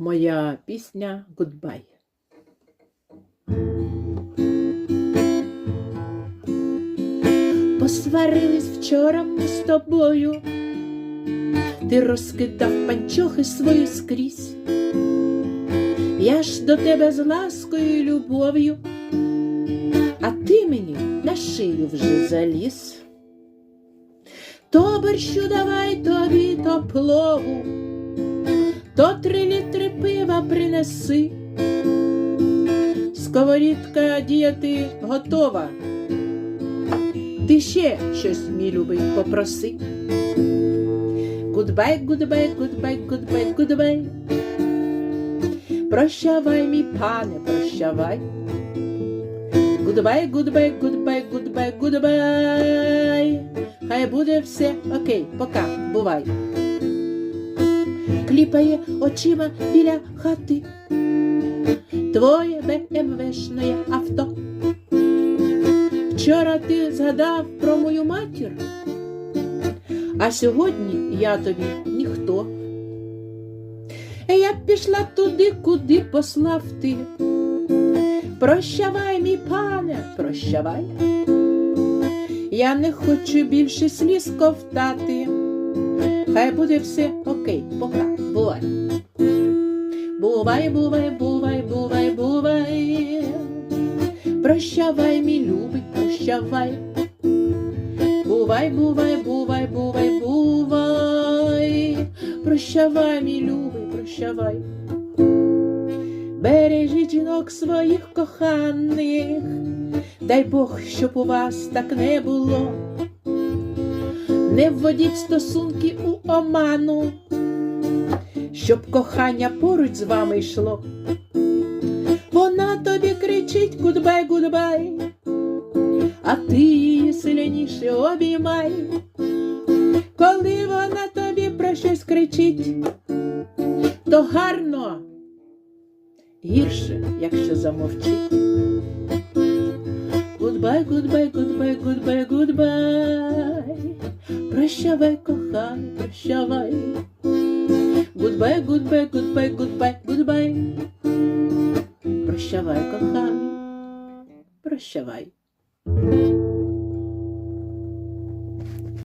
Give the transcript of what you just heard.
Моя пісня Гудбай. Посварились вчора ми з тобою, ти розкидав панчохи свої скрізь. Я ж до тебе з ласкою і любов'ю, а ти мені на шию вже заліз. То борщу давай тобі то плову, то три літри пива принеси. Сковорідка діяти готова. Ти ще щось, мій любий, попроси. Гудбай, гудбай, гудбай, гудбай, гудбай. Прощавай, мій пане, прощавай. Гудбай, гудбай, гудбай, гудбай, гудбай. Хай буде все окей, пока, бувай. Кліпає очима біля хати. Твоє БМВшне авто. Вчора ти згадав про мою матір, а сьогодні я тобі ніхто. Я б пішла туди, куди послав ти. Прощавай, мій пане, прощавай. Я не хочу більше сліз ковтати. Хай буде все окей, пока, бувай. Бувай, бувай, бувай, бувай, бувай. Прощавай, мій любий, прощавай. Бувай, бувай, бувай, бувай, бувай. Прощавай, мій любий, прощавай. Бережіть жінок своїх коханих, дай Бог, щоб у вас так не було. Не вводіть стосунки у оману, щоб кохання поруч з вами йшло. Вона тобі кричить гудбай, гудбай, а ти її сильніше обіймай. Коли вона тобі про щось кричить, то гарно, гірше, якщо замовчить. Гудбай, гудбай, гудбай, гудбай, гудбай. Прощавай, коханий, прощавай. Гудбай, гудбай, гудбай, гудбай, гудбай. Прощавай, коханий, прощавай.